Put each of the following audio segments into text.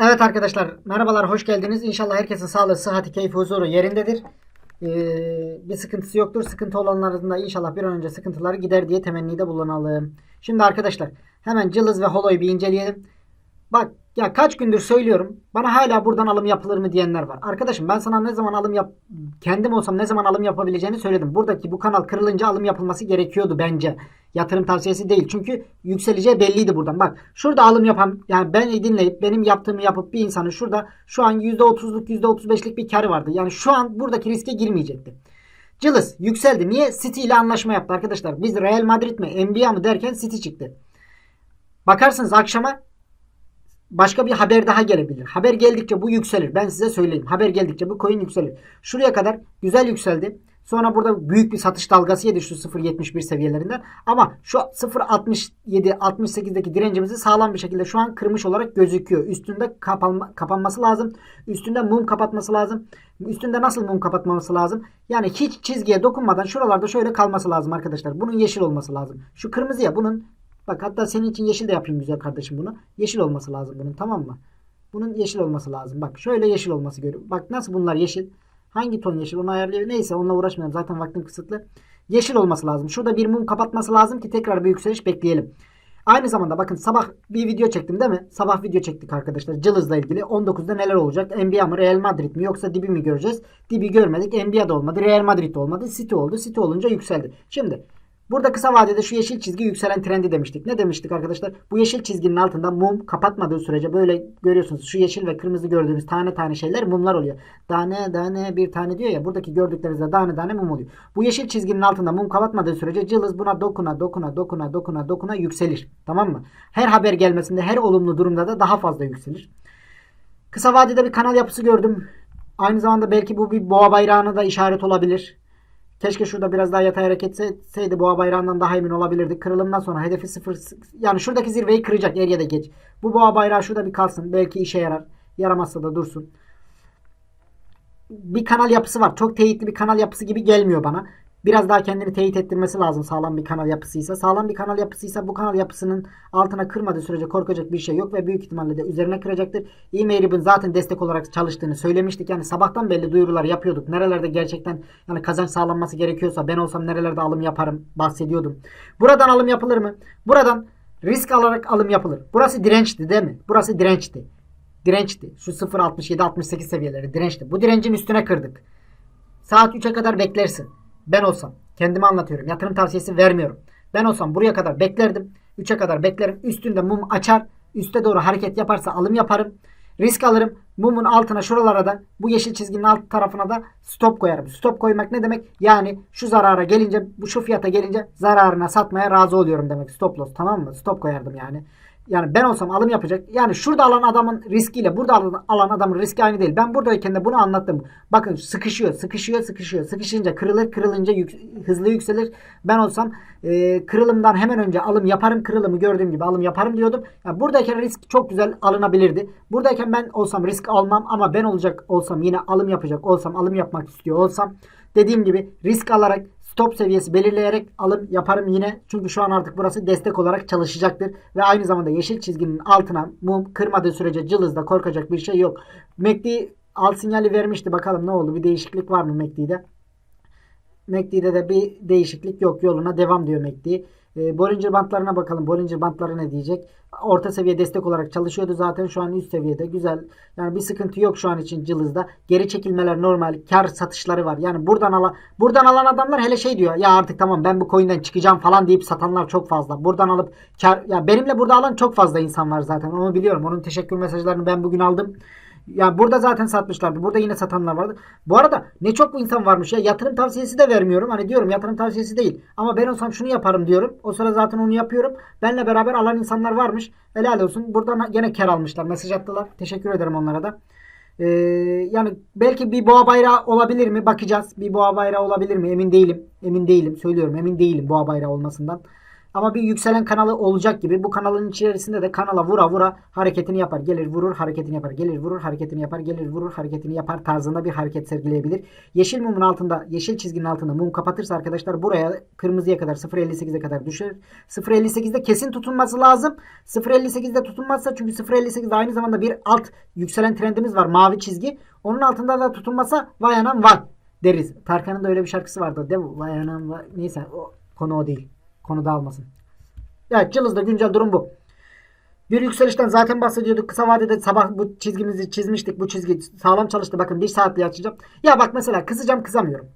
Evet arkadaşlar merhabalar hoş geldiniz. İnşallah herkesin sağlığı, sıhhati, keyfi, huzuru yerindedir. Ee, bir sıkıntısı yoktur. Sıkıntı olanların da inşallah bir an önce sıkıntıları gider diye temennide bulunalım. Şimdi arkadaşlar hemen cılız ve holoyu bir inceleyelim. Bak ya kaç gündür söylüyorum. Bana hala buradan alım yapılır mı diyenler var. Arkadaşım ben sana ne zaman alım yap kendim olsam ne zaman alım yapabileceğini söyledim. Buradaki bu kanal kırılınca alım yapılması gerekiyordu bence. Yatırım tavsiyesi değil. Çünkü yükseleceği belliydi buradan. Bak şurada alım yapan yani beni dinleyip benim yaptığımı yapıp bir insanın şurada şu an %30'luk %35'lik bir karı vardı. Yani şu an buradaki riske girmeyecekti. Cılız yükseldi. Niye? City ile anlaşma yaptı arkadaşlar. Biz Real Madrid mi NBA mı derken City çıktı. Bakarsınız akşama başka bir haber daha gelebilir. Haber geldikçe bu yükselir. Ben size söyleyeyim. Haber geldikçe bu coin yükselir. Şuraya kadar güzel yükseldi. Sonra burada büyük bir satış dalgası yedi şu 0.71 seviyelerinden. Ama şu 0.67 68'deki direncimizi sağlam bir şekilde şu an kırmış olarak gözüküyor. Üstünde kapanma, kapanması lazım. Üstünde mum kapatması lazım. Üstünde nasıl mum kapatmaması lazım? Yani hiç çizgiye dokunmadan şuralarda şöyle kalması lazım arkadaşlar. Bunun yeşil olması lazım. Şu kırmızıya bunun Bak hatta senin için yeşil de yapayım güzel kardeşim bunu. Yeşil olması lazım bunun tamam mı? Bunun yeşil olması lazım. Bak şöyle yeşil olması görüyor. Bak nasıl bunlar yeşil. Hangi ton yeşil onu ayarlayabilir. Neyse onunla uğraşmayalım. Zaten vaktim kısıtlı. Yeşil olması lazım. Şurada bir mum kapatması lazım ki tekrar bir yükseliş bekleyelim. Aynı zamanda bakın sabah bir video çektim değil mi? Sabah video çektik arkadaşlar. Cılız'la ilgili. 19'da neler olacak? NBA mı Real Madrid mi yoksa Dibi mi göreceğiz? Dibi görmedik. NBA'da olmadı. Real Madrid olmadı. City oldu. City olunca yükseldi. Şimdi Burada kısa vadede şu yeşil çizgi yükselen trendi demiştik. Ne demiştik arkadaşlar? Bu yeşil çizginin altında mum kapatmadığı sürece böyle görüyorsunuz. Şu yeşil ve kırmızı gördüğümüz tane tane şeyler mumlar oluyor. Tane tane bir tane diyor ya. Buradaki gördüklerinizde tane tane mum oluyor. Bu yeşil çizginin altında mum kapatmadığı sürece cılız buna dokuna dokuna dokuna dokuna dokuna yükselir. Tamam mı? Her haber gelmesinde her olumlu durumda da daha fazla yükselir. Kısa vadede bir kanal yapısı gördüm. Aynı zamanda belki bu bir boğa bayrağına da işaret olabilir. Keşke şurada biraz daha yatay hareket etseydi boğa bayrağından daha emin olabilirdik. Kırılımdan sonra hedefi sıfır yani şuradaki zirveyi kıracak er ya da geç. Bu boğa bayrağı şurada bir kalsın. Belki işe yarar. Yaramazsa da dursun. Bir kanal yapısı var. Çok teyitli bir kanal yapısı gibi gelmiyor bana. Biraz daha kendini teyit ettirmesi lazım sağlam bir kanal yapısıysa. Sağlam bir kanal yapısıysa bu kanal yapısının altına kırmadığı sürece korkacak bir şey yok ve büyük ihtimalle de üzerine kıracaktır. E-Mail'in zaten destek olarak çalıştığını söylemiştik. Yani sabahtan belli duyurular yapıyorduk. Nerelerde gerçekten yani kazanç sağlanması gerekiyorsa ben olsam nerelerde alım yaparım bahsediyordum. Buradan alım yapılır mı? Buradan risk alarak alım yapılır. Burası dirençti değil mi? Burası dirençti. Dirençti. Şu 0.67-68 seviyeleri dirençti. Bu direncin üstüne kırdık. Saat 3'e kadar beklersin. Ben olsam kendime anlatıyorum. Yatırım tavsiyesi vermiyorum. Ben olsam buraya kadar beklerdim. 3'e kadar beklerim. Üstünde mum açar. Üste doğru hareket yaparsa alım yaparım. Risk alırım. Mumun altına şuralara da bu yeşil çizginin alt tarafına da stop koyarım. Stop koymak ne demek? Yani şu zarara gelince bu şu fiyata gelince zararına satmaya razı oluyorum demek. Stop loss tamam mı? Stop koyardım yani. Yani ben olsam alım yapacak. Yani şurada alan adamın riskiyle burada alan adamın riski aynı değil. Ben buradayken de bunu anlattım. Bakın sıkışıyor, sıkışıyor, sıkışıyor. Sıkışınca kırılır, kırılınca yük, hızlı yükselir. Ben olsam e, kırılımdan hemen önce alım yaparım. Kırılımı gördüğüm gibi alım yaparım diyordum. Yani buradayken risk çok güzel alınabilirdi. Buradayken ben olsam risk almam ama ben olacak olsam yine alım yapacak olsam, alım yapmak istiyor olsam dediğim gibi risk alarak stop seviyesi belirleyerek alım yaparım yine. Çünkü şu an artık burası destek olarak çalışacaktır. Ve aynı zamanda yeşil çizginin altına mum kırmadığı sürece cılızda korkacak bir şey yok. MACD al sinyali vermişti. Bakalım ne oldu? Bir değişiklik var mı MACD'de? MACD'de de bir değişiklik yok. Yoluna devam diyor MACD. E, Bollinger bantlarına bakalım. Bollinger bantları ne diyecek? Orta seviye destek olarak çalışıyordu zaten. Şu an üst seviyede. Güzel. Yani bir sıkıntı yok şu an için cılızda. Geri çekilmeler normal. Kar satışları var. Yani buradan alan buradan alan adamlar hele şey diyor. Ya artık tamam ben bu coin'den çıkacağım falan deyip satanlar çok fazla. Buradan alıp kar ya benimle burada alan çok fazla insan var zaten. Onu biliyorum. Onun teşekkür mesajlarını ben bugün aldım. Ya burada zaten satmışlardı. Burada yine satanlar vardı. Bu arada ne çok insan varmış ya. Yatırım tavsiyesi de vermiyorum. Hani diyorum yatırım tavsiyesi değil. Ama ben olsam şunu yaparım diyorum. O sıra zaten onu yapıyorum. Benle beraber alan insanlar varmış. Helal olsun. Buradan gene kar almışlar. Mesaj attılar. Teşekkür ederim onlara da. Ee, yani belki bir boğa bayrağı olabilir mi? Bakacağız. Bir boğa bayrağı olabilir mi? Emin değilim. Emin değilim. Söylüyorum emin değilim boğa bayrağı olmasından. Ama bir yükselen kanalı olacak gibi bu kanalın içerisinde de kanala vura vura hareketini yapar. Gelir vurur hareketini yapar. Gelir vurur hareketini yapar. Gelir vurur hareketini yapar tarzında bir hareket sergileyebilir. Yeşil mumun altında yeşil çizginin altında mum kapatırsa arkadaşlar buraya kırmızıya kadar 0.58'e kadar düşer. 0.58'de kesin tutunması lazım. 0.58'de tutunmazsa çünkü 0.58'de aynı zamanda bir alt yükselen trendimiz var mavi çizgi. Onun altında da tutunmasa vay anam vay deriz. Tarkan'ın da öyle bir şarkısı vardı değil mi? Vay anam vay. Neyse o konu o değil. Konu dağılmasın. Evet Cılız'da güncel durum bu. Bir yükselişten zaten bahsediyorduk. Kısa vadede sabah bu çizgimizi çizmiştik. Bu çizgi sağlam çalıştı. Bakın bir saatliği açacağım. Ya bak mesela kızacağım kızamıyorum.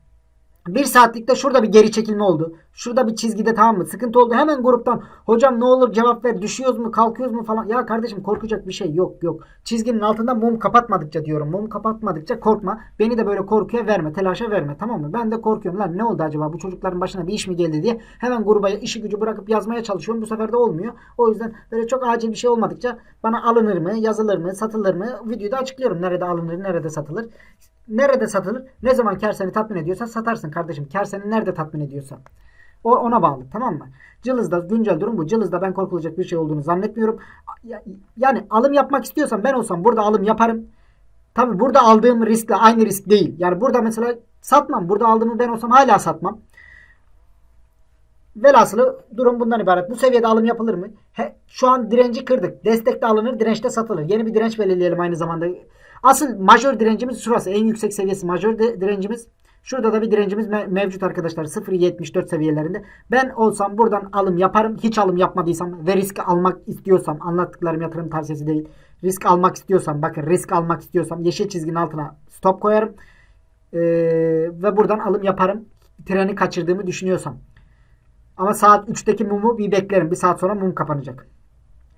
Bir saatlikte şurada bir geri çekilme oldu. Şurada bir çizgide tamam mı? Sıkıntı oldu. Hemen gruptan hocam ne olur cevap ver. Düşüyoruz mu kalkıyoruz mu falan. Ya kardeşim korkacak bir şey yok yok. Çizginin altında mum kapatmadıkça diyorum. Mum kapatmadıkça korkma. Beni de böyle korkuya verme. Telaşa verme tamam mı? Ben de korkuyorum. Lan ne oldu acaba? Bu çocukların başına bir iş mi geldi diye. Hemen gruba işi gücü bırakıp yazmaya çalışıyorum. Bu sefer de olmuyor. O yüzden böyle çok acil bir şey olmadıkça bana alınır mı, yazılır mı, satılır mı videoda açıklıyorum. Nerede alınır, nerede satılır. Nerede satılır? Ne zaman kar seni tatmin ediyorsa satarsın kardeşim. Kar seni nerede tatmin ediyorsa. O ona bağlı tamam mı? Cılız'da güncel durum bu. Cılız'da ben korkulacak bir şey olduğunu zannetmiyorum. Ya- Yani alım yapmak istiyorsam ben olsam burada alım yaparım. Tabi burada aldığım riskle aynı risk değil. Yani burada mesela satmam. Burada aldığımı ben olsam hala satmam. Velhasılı durum bundan ibaret. Bu seviyede alım yapılır mı? He, şu an direnci kırdık. Destekte alınır, dirençte satılır. Yeni bir direnç belirleyelim aynı zamanda. Asıl majör direncimiz şurası. En yüksek seviyesi majör direncimiz. Şurada da bir direncimiz me- mevcut arkadaşlar. 0.74 seviyelerinde. Ben olsam buradan alım yaparım. Hiç alım yapmadıysam ve risk almak istiyorsam anlattıklarım yatırım tavsiyesi değil. Risk almak istiyorsam bakın risk almak istiyorsam yeşil çizginin altına stop koyarım. Ee, ve buradan alım yaparım. Treni kaçırdığımı düşünüyorsam. Ama saat 3'teki mumu bir beklerim. Bir saat sonra mum kapanacak.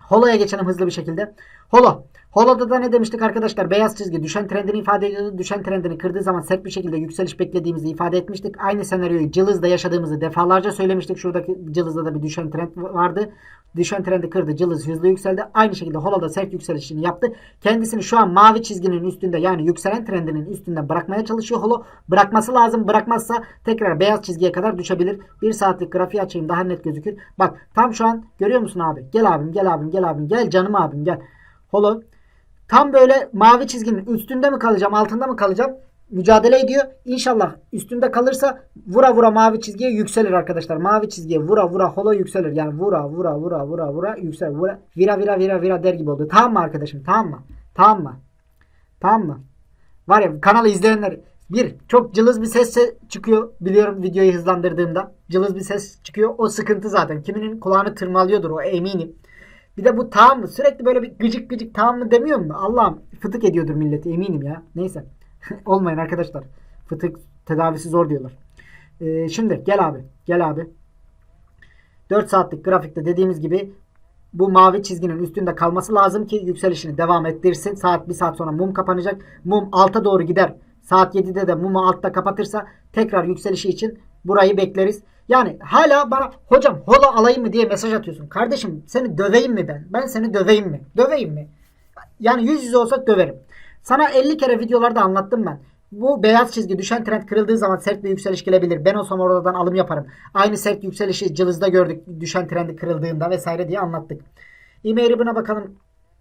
Holo'ya geçelim hızlı bir şekilde. Holo. Holo'da da ne demiştik arkadaşlar? Beyaz çizgi düşen trendini ifade ediyordu. Düşen trendini kırdığı zaman sert bir şekilde yükseliş beklediğimizi ifade etmiştik. Aynı senaryoyu Cılız'da yaşadığımızı defalarca söylemiştik. Şuradaki Cılız'da da bir düşen trend vardı. Düşen trendi kırdı. Cılız hızlı yükseldi. Aynı şekilde Holo'da sert yükselişini yaptı. Kendisini şu an mavi çizginin üstünde yani yükselen trendinin üstünde bırakmaya çalışıyor Holo. Bırakması lazım. Bırakmazsa tekrar beyaz çizgiye kadar düşebilir. Bir saatlik grafiği açayım daha net gözükür. Bak tam şu an görüyor musun abi? Gel abim gel abim gel abim gel canım abim gel. Holo Tam böyle mavi çizginin üstünde mi kalacağım, altında mı kalacağım? Mücadele ediyor. İnşallah üstünde kalırsa vura vura mavi çizgiye yükselir arkadaşlar. Mavi çizgiye vura vura holo yükselir. Yani vura vura vura vura vura yükselir. Vura, vira vira vira vira der gibi oldu. Tamam mı arkadaşım? Tamam mı? Tamam mı? Tamam mı? Var ya kanalı izleyenler bir çok cılız bir ses se- çıkıyor biliyorum videoyu hızlandırdığımda. Cılız bir ses çıkıyor. O sıkıntı zaten. Kiminin kulağını tırmalıyordur o eminim. Bir de bu tamam mı? Sürekli böyle bir gıcık gıcık tamam mı demiyor mu? Allah'ım fıtık ediyordur milleti eminim ya. Neyse. Olmayın arkadaşlar. Fıtık tedavisi zor diyorlar. Ee, şimdi gel abi. Gel abi. 4 saatlik grafikte dediğimiz gibi bu mavi çizginin üstünde kalması lazım ki yükselişini devam ettirsin. Saat 1 saat sonra mum kapanacak. Mum alta doğru gider. Saat 7'de de mumu altta kapatırsa tekrar yükselişi için burayı bekleriz. Yani hala bana hocam hola alayım mı diye mesaj atıyorsun. Kardeşim seni döveyim mi ben? Ben seni döveyim mi? Döveyim mi? Yani yüz yüze olsak döverim. Sana 50 kere videolarda anlattım ben. Bu beyaz çizgi düşen trend kırıldığı zaman sert bir yükseliş gelebilir. Ben olsam oradan alım yaparım. Aynı sert yükselişi cılızda gördük düşen trendi kırıldığında vesaire diye anlattık. E-mail ribbon'a bakalım.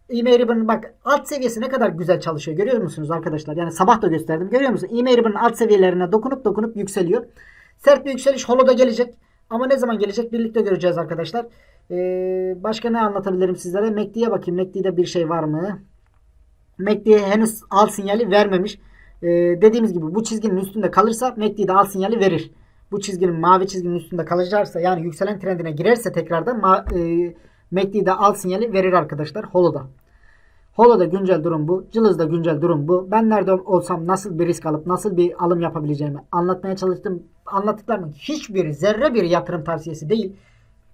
E-mail ribbon'ın bak alt seviyesi ne kadar güzel çalışıyor. Görüyor musunuz arkadaşlar? Yani sabah da gösterdim. Görüyor musunuz? E-mail ribbon'ın alt seviyelerine dokunup dokunup yükseliyor. Sert bir yükseliş holoda gelecek. Ama ne zaman gelecek birlikte göreceğiz arkadaşlar. Ee, başka ne anlatabilirim sizlere? MACD'ye bakayım. MACD'de bir şey var mı? MACD'ye henüz al sinyali vermemiş. Ee, dediğimiz gibi bu çizginin üstünde kalırsa MACD'de al sinyali verir. Bu çizginin mavi çizginin üstünde kalacaksa yani yükselen trendine girerse tekrardan e, MACD'de al sinyali verir arkadaşlar. Holo'da. Holo'da güncel durum bu. Cılız'da güncel durum bu. Ben nerede olsam nasıl bir risk alıp nasıl bir alım yapabileceğimi anlatmaya çalıştım. Anlattıklarımın hiçbiri zerre bir yatırım tavsiyesi değil.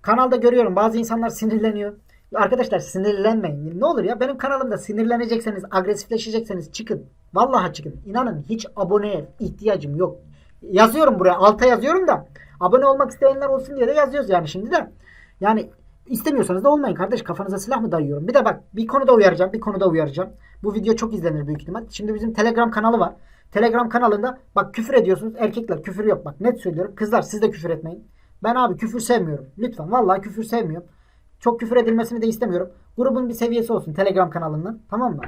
Kanalda görüyorum bazı insanlar sinirleniyor. Arkadaşlar sinirlenmeyin. Ne olur ya benim kanalımda sinirlenecekseniz, agresifleşecekseniz çıkın. Vallahi çıkın. İnanın hiç aboneye ihtiyacım yok. Yazıyorum buraya. Alta yazıyorum da abone olmak isteyenler olsun diye de yazıyoruz yani şimdi de. Yani istemiyorsanız da olmayın kardeş. Kafanıza silah mı dayıyorum? Bir de bak bir konuda uyaracağım. Bir konuda uyaracağım. Bu video çok izlenir büyük ihtimal. Şimdi bizim Telegram kanalı var. Telegram kanalında bak küfür ediyorsunuz. Erkekler küfür yok. Bak net söylüyorum. Kızlar siz de küfür etmeyin. Ben abi küfür sevmiyorum. Lütfen vallahi küfür sevmiyorum. Çok küfür edilmesini de istemiyorum. Grubun bir seviyesi olsun Telegram kanalının. Tamam mı?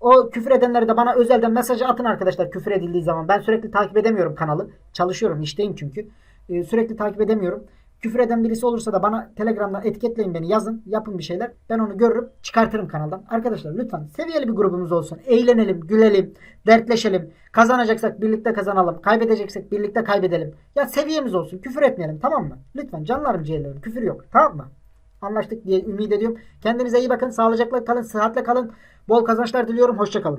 O küfür edenleri de bana özelden mesajı atın arkadaşlar küfür edildiği zaman. Ben sürekli takip edemiyorum kanalı. Çalışıyorum işteyim çünkü. Ee, sürekli takip edemiyorum. Küfür eden birisi olursa da bana Telegram'dan etiketleyin beni yazın. Yapın bir şeyler. Ben onu görürüm. Çıkartırım kanaldan. Arkadaşlar lütfen seviyeli bir grubumuz olsun. Eğlenelim, gülelim, dertleşelim. Kazanacaksak birlikte kazanalım. Kaybedeceksek birlikte kaybedelim. Ya seviyemiz olsun. Küfür etmeyelim tamam mı? Lütfen canlarım ciğerlerim. Küfür yok. Tamam mı? Anlaştık diye ümit ediyorum. Kendinize iyi bakın. Sağlıcakla kalın. Sıhhatle kalın. Bol kazançlar diliyorum. Hoşçakalın.